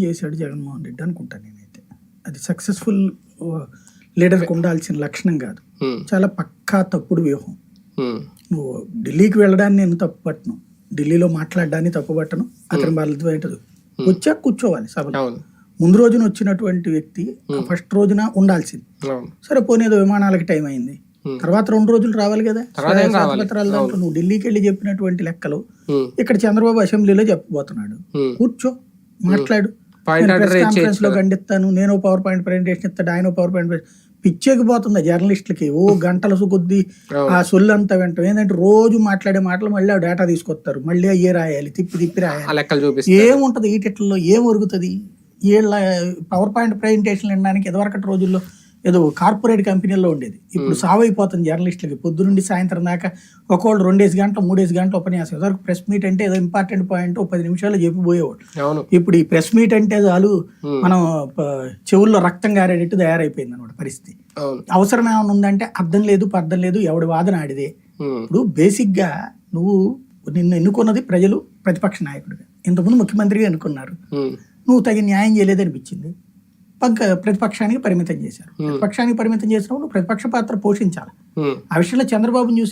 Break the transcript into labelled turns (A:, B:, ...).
A: చేశాడు జగన్మోహన్ రెడ్డి అనుకుంటాను నేనైతే. అది సక్సెస్ఫుల్ లీడర్కి ఉండాల్సిన లక్షణం కాదు. చాలా పక్కా తప్పుడు వ్యూహం. నువ్వు ఢిల్లీకి వెళ్ళడాన్ని నేను తప్పు పట్టను ఢిల్లీలో మాట్లాడడాన్ని తప్పు పట్టను అతని బాధ్యత వచ్చాక కూర్చోవాలి సభలో. ముందు రోజున వచ్చినటువంటి వ్యక్తి ఫస్ట్ రోజున ఉండాల్సింది. సరే పోనేదో విమానాలకి టైం అయింది. తర్వాత రెండు రోజులు రావాలి కదా? శ్వేతపత్రాల దాంట్లో నువ్వు ఢిల్లీకి వెళ్ళి చెప్పినటువంటి లెక్కలు ఇక్కడ చంద్రబాబు అసెంబ్లీలో చెప్పబోతున్నాడు. కూర్చో మాట్లాడు. లో ఖండిస్తాను. నేను పవర్ పాయింట్ ప్రజెంటేషన్ ఇస్తాడు ఆయన పవర్ పాయింట్ పిచ్చేకి పోతుంది జర్నలిస్టులకి ఓ గంటల కొద్ది
B: అవును.
A: ఆ సొల్లు అంతా వెంట. ఏంటంటే రోజు మాట్లాడే మాటలు మళ్ళీ ఆ డేటా తీసుకొస్తారు. మళ్ళీ అయ్యే రాయాలి తిప్పి తిప్పి రాయాలి. ఏముంటది ఈ టెట్లలో ఏం ఒరుగుతుంది? వీళ్ళ పవర్ పాయింట్ ప్రజెంటేషన్ వినడానికి ఇదివరకటి రోజుల్లో ఏదో కార్పొరేట్ కంపెనీల్లో ఉండేది. ఇప్పుడు సావైపోతుంది జర్నలిస్టులకి. పొద్దు నుండి సాయంత్రం దాకా ఒకళ్ళు రెండేసి గంటలు మూడేసి గంటలు ఉపన్యాసం. ఇదివరకు ప్రెస్ మీట్ అంటే ఏదో ఇంపార్టెంట్ పాయింట్ పది నిమిషాలు చెప్పిపోయేవాడు. ఇప్పుడు ఈ ప్రెస్ మీట్ అంటే చాలు మనం చెవుల్లో రక్తం గారేటట్టు తయారైపోయింది అనమాట పరిస్థితి. అవసరం ఏమైనా ఉందంటే అర్థం లేదు పర్థం లేదు ఎవడి వాదన ఆడిదే. ఇప్పుడు బేసిక్గా నువ్వు నిన్ను ఎన్నుకున్నది ప్రజలు ప్రతిపక్ష నాయకుడిగా ఇంతకుముందు ముఖ్యమంత్రిగా ఎన్నుకున్నారు నువ్వు తగిన న్యాయం చేయలేదనిపించింది. పక్క ప్రతిపక్షానికి పరిమితం చేశారు. ప్రతిపక్షానికి పరిమితం చేసినప్పుడు ప్రతిపక్ష పాత్ర పోషించాలి. ఆ విషయంలో చంద్రబాబును చూసి